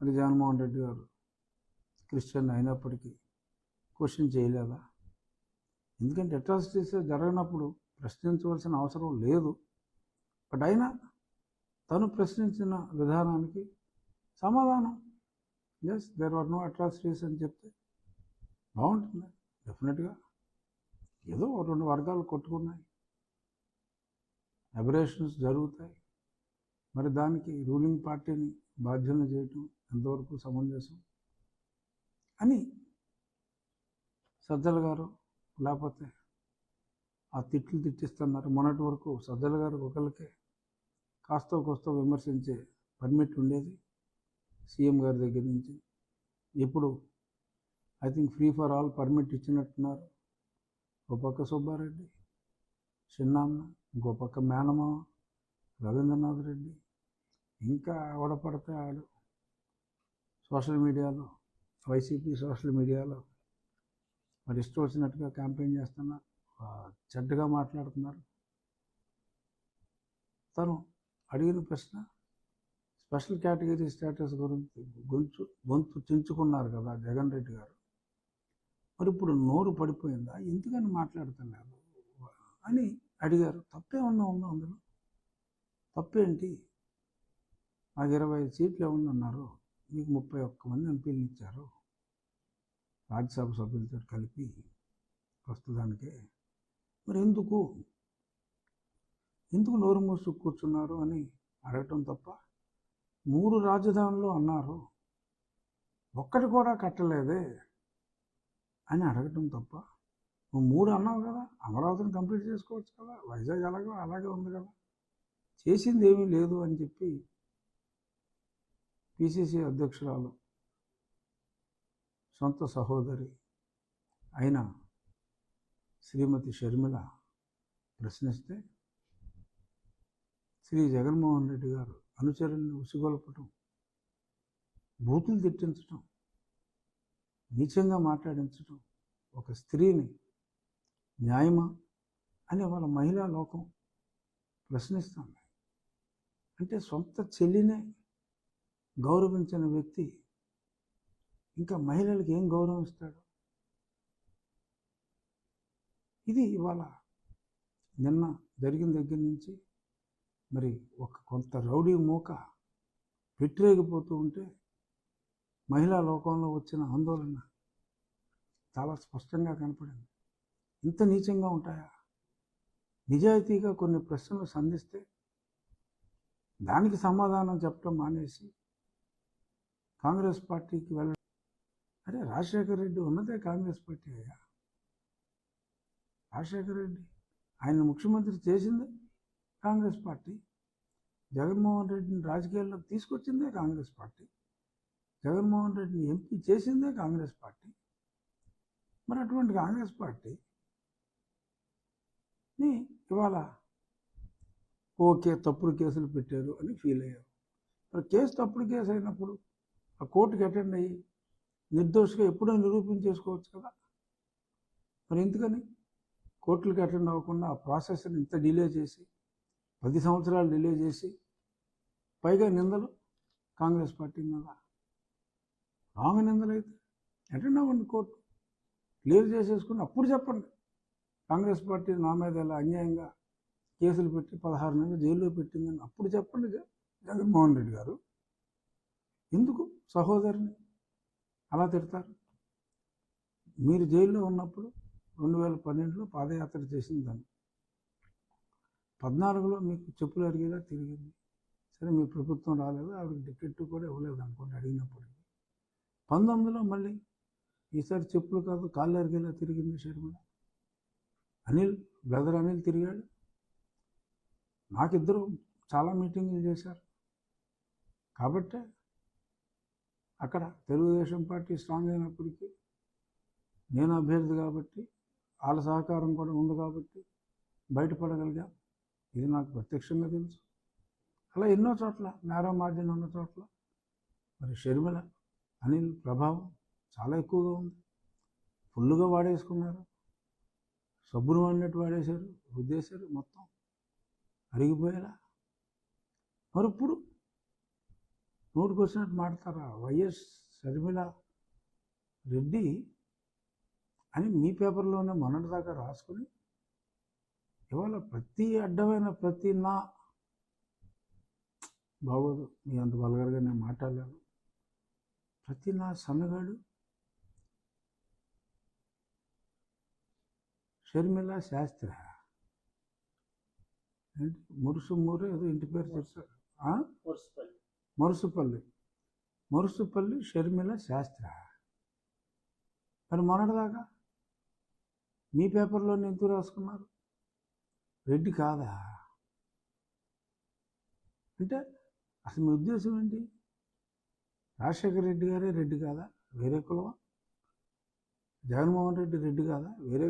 మరి జగన్మోహన్ రెడ్డి గారు క్రిస్టియన్ అయినప్పటికీ క్వశ్చన్ చేయలేదా? ఎందుకంటే అట్రాసిటీస్ జరగనప్పుడు ప్రశ్నించవలసిన అవసరం లేదు. బట్ అయినా తను ప్రశ్నించిన విధానానికి సమాధానం. Yes there are no atrocities అని చెప్తే బాగుంటుంది డెఫినెట్గా ఏదో రెండు వర్గాలు కొట్టుకున్నాయి. అబరేషన్స్ జరుగుతాయి. మరి దానికి రూలింగ్ పార్టీని బాధ్యతలు చేయటం ఎంతవరకు సమంజసం? అని సజ్జల గారు లేకపోతే ఆ తిట్లు తిట్టిస్తున్నారు. మొన్నటి వరకు సజ్జల గారు ఒకరికే కాస్త కోస్త విమర్శించే పర్మిట్ ఉండేది సీఎం గారి దగ్గర నుంచి. ఇప్పుడు I think free for all permit ఇచ్చినట్టున్నారు. ఒక పక్క సుబ్బారెడ్డి చిన్నాన్న ఇంకో పక్క మేనమామ రవీంద్రనాథ్ రెడ్డి. ఇంకా ఎవడపడితే ఆడు సోషల్ మీడియాలో వైసీపీ సోషల్ మీడియాలో మరి ఇష్టం వచ్చినట్టుగా క్యాంపెయిన్ చేస్తున్నారు చెడ్డగా మాట్లాడుతున్నారు. తను అడిగిన ప్రశ్న స్పెషల్ కేటగిరీ స్టేటస్ గురించి గొంతు గొంతు తెంచుకున్నారు కదా జగన్ రెడ్డి గారు. మరి ఇప్పుడు నోరు పడిపోయిందా? ఎందుకని మాట్లాడుతున్నారు అని అడిగారు. తప్పే ఉందా ఉందా అందులో? తప్పేంటి? నాకు ఇరవై ఐదు సీట్లు ఏమన్నా ఉన్నారు మీకు ముప్పై ఒక్క మంది ఎంపీలు ఇచ్చారు. రాజ్యసభ సభ్యులతో కలిపి ప్రస్తుతానికే. మరి ఎందుకు? ఎందుకు నోరు మూసు కూర్చున్నారు అని అడగటం తప్ప మూడు రాజధానులు అన్నారు. ఒక్కటి కూడా కట్టలేదే అని అడగటం తప్ప నువ్వు మూడు అన్నావు కదా అమరావతిని కంప్లీట్ చేసుకోవచ్చు కదా వైజాగ్ అలాగే అలాగే ఉంది కదా. చేసింది ఏమీ లేదు అని చెప్పి పిసిసి అధ్యక్షురాలు. సొంత సహోదరి అయిన శ్రీమతి షర్మిల ప్రశ్నిస్తే శ్రీ జగన్మోహన్ రెడ్డి గారు అనుచరుల్ని ఉసిగొల్పటం బూతులు తిట్టించటం నీచంగా మాట్లాడించటం ఒక స్త్రీని న్యాయమా అని వాళ్ళ మహిళా లోకం ప్రశ్నిస్తుంది. అంటే సొంత చెల్లినే గౌరవించిన వ్యక్తి ఇంకా మహిళలకు ఏం గౌరవం ఇస్తాడు ఇది ఇవాళ నిన్న జరిగిన దగ్గర నుంచి మరి ఒక కొంత రౌడీ మూక పెట్టిరేగిపోతూ ఉంటే మహిళా లోకంలో వచ్చిన ఆందోళన చాలా స్పష్టంగా కనపడింది. ఇంత నీచంగా ఉంటాయా? నిజాయితీగా కొన్ని ప్రశ్నలు సంధిస్తే దానికి సమాధానం చెప్పడం మానేసి కాంగ్రెస్ పార్టీకి వెళ్ళడం అరే రాజశేఖర రెడ్డి ఉన్నదే కాంగ్రెస్ పార్టీ అయ్యా. రాజశేఖర రెడ్డి ఆయన ముఖ్యమంత్రి చేసిందే కాంగ్రెస్ పార్టీ. జగన్మోహన్ రెడ్డిని రాజకీయాల్లోకి తీసుకొచ్చిందే కాంగ్రెస్ పార్టీ. జగన్మోహన్ రెడ్డిని ఎంపీ చేసిందే కాంగ్రెస్ పార్టీ. మరి అటువంటి కాంగ్రెస్ పార్టీని ఇవాళ ఓకే తప్పుడు కేసులు పెట్టారు అని ఫీల్ అయ్యారు. మరి కేసు తప్పుడు కేసు అయినప్పుడు ఆ కోర్టుకి అటెండ్ అయ్యి నిర్దోషిగా ఎప్పుడో నిరూపించేసుకోవచ్చు కదా. మరి ఎందుకని? కోర్టులకు అటెండ్ అవ్వకుండా ఆ ప్రాసెస్ని ఇంత డిలే చేసి పది సంవత్సరాలు డిలే చేసి పైగా నిందలు కాంగ్రెస్ పార్టీ మీద. రాంగ్ నిందలు అయితే అటెండ్ అవ్వండి కోర్టు. క్లియర్ చేసేసుకుని అప్పుడు చెప్పండి. కాంగ్రెస్ పార్టీ నా మీద ఇలా అన్యాయంగా కేసులు పెట్టి పదహారు నెలలు జైల్లో పెట్టిందని అప్పుడు చెప్పండి జగన్మోహన్ రెడ్డి గారు. ఎందుకు సహోదరిని అలా తిడతారు? మీరు జైల్లో ఉన్నప్పుడు రెండు వేల పన్నెండులో పాదయాత్ర చేసింది దాన్ని. పద్నాలుగులో మీకు చెప్పులు అరిగేలా తిరిగింది. సరే మీ ప్రభుత్వం రాలేదు ఆవిడకి టికెట్ కూడా ఇవ్వలేదు అనుకోండి అడిగినప్పుడు పంతొమ్మిదిలో మళ్ళీ ఈసారి చెప్పులు కాదు కాళ్ళు అరిగేలా తిరిగింది షర్మిల అనిల్ బ్రదర్ అనిల్ తిరిగాడు. నాకిద్దరు చాలా మీటింగులు చేశారు. కాబట్టే అక్కడ తెలుగుదేశం పార్టీ స్ట్రాంగ్ అయినప్పటికీ నేను అభ్యర్థి కాబట్టి వాళ్ళ సహకారం కూడా ఉంది కాబట్టి బయటపడగలిగా ఇది నాకు ప్రత్యక్షంగా తెలుసు. అలా ఎన్నో చోట్ల నేరా మార్జిన్ ఉన్న చోట్ల మరి షర్మిల అనిల్ ప్రభావం చాలా ఎక్కువగా ఉంది. ఫుల్గా వాడేసుకున్నారు. సబ్బును వాడినట్టు వాడేశారు రుద్దేశారు మొత్తం. అరిగిపోయేలా. మరి ఇప్పుడు నోటికి వచ్చినట్టు మాడతారా వైఎస్ షర్మిల రెడ్డి అని మీ పేపర్లోనే మొన్నటిదాకా రాసుకుని ఇవాళ ప్రతి అడ్డమైన ప్రతి నా బాగోదు మీ అంత బలగరగా నేను మాట్లాడలేను ప్రతి నా సన్నగాడు షర్మిల శాస్త్రి. మురుసు మూరు ఏదో ఇంటి పేరు చెప్పారు ఆ? మరుసుపల్లి. మరుసుపల్లి షర్మిల శాస్త్ర. మరి మొన్నటిదాకా? మీ పేపర్లో ఎందుకు రాసుకున్నారు? రెడ్డి కాదా? అంటే అసలు మీ ఉద్దేశం ఏంటి? రాజశేఖర రెడ్డి గారే రెడ్డి కాదా? వేరే కులమా? జగన్మోహన్ రెడ్డి రెడ్డి కాదా? వేరే